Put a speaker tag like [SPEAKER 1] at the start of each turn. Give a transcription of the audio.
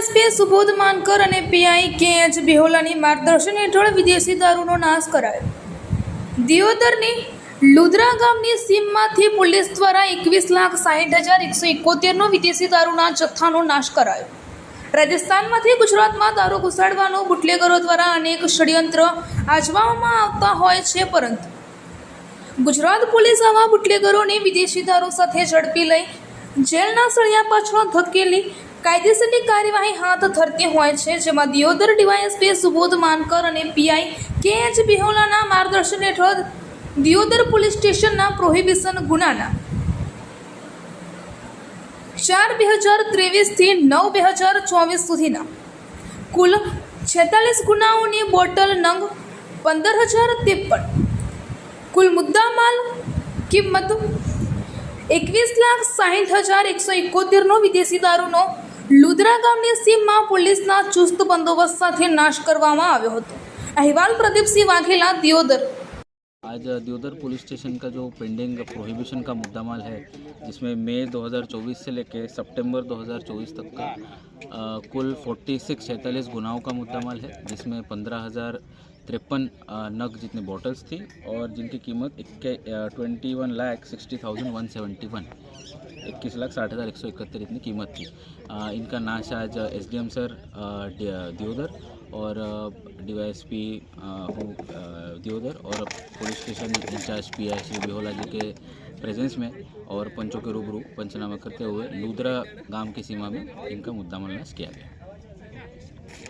[SPEAKER 1] DYSP Subodh Mankar અને PI કે H બેહોલાની માર્ગદર્શન હેઠળ વિદેશી દારૂનો નાશ કરાયો. દિયોદરની લુદ્રા ગામની સીમમાંથી પોલીસ દ્વારા એકવીસ લાખ સાહીઠ હજાર એકસો એકોતેરનો વિદેશી દારૂના જથ્થાનો નાશ કરાયો. રાજસ્થાનમાંથી ગુજરાતમાં દારૂ ઘુસાડવાનો બુટલેગરો દ્વારા અનેક ષડયંત્ર આચરવામાં આવતા હોય છે, પરંતુ ગુજરાત પોલીસ આવા બુટલેગરોને વિદેશી દારૂ સાથે ઝડપી લઈ જેલના સળિયા પાછળ ધકેલી કાયદેસરની કાર્યવાહી હાથ ધરતી હોય છે, જેમાં દિયોદર ડીવાયએસપી સુબોધ માનકર અને પીઆઈ કે એચ બિહોલાના માર્ગદર્શન હેઠળ દિયોદર પોલીસ સ્ટેશનના પ્રોહિબિશન ગુનાના. ચાર બે હજાર ત્રેવીસથી નવ બે હજાર ચોવીસ સુધીના. કુલ છેતાલીસ ગુનાઓની બોટલ નંગ પંદર હજાર ત્રેપન. કુલ મુદ્દામાલ કિંમત એકવીસ લાખ સાહીઠ હજાર એકસો એકોતેરનો વિદેશી દારૂનો લુદ્રા ગામની સીમમાં પોલીસના ચુસ્ત બંદોબસ્ત સાથે નાશ કરવામાં આવ્યો હતો. અહેવાલ પ્રદીપસિંહ વાઘેલા, દિયોદર.
[SPEAKER 2] आज दियोदर पुलिस स्टेशन का जो पेंडिंग प्रोहिबिशन का मुद्दा माल है जिसमें मई 2024 से लेके सितंबर 2024 तक का अ, कुल 46 सैंतालीस गुनाहों का मुद्दा माल है जिसमें पंद्रह हज़ार तिरपन नग जितने बॉटल्स थी और जिनकी कीमत इक्के twenty one lakh sixty thousand one seventy one इक्कीस लाख साठ हज़ार एक सौ इकहत्तर इतनी कीमत थी। अ, इनका नाश आज S D M sir Deodar और डी वाई एस पी अ, दियोदर और police station incharge P I Shri Bihola ji के प्रेजेंस में और पंचों के रूबरू पंचनामा करते हुए लूदरा गाँव की सीमा में इनका मुद्दा मल्लास किया गया।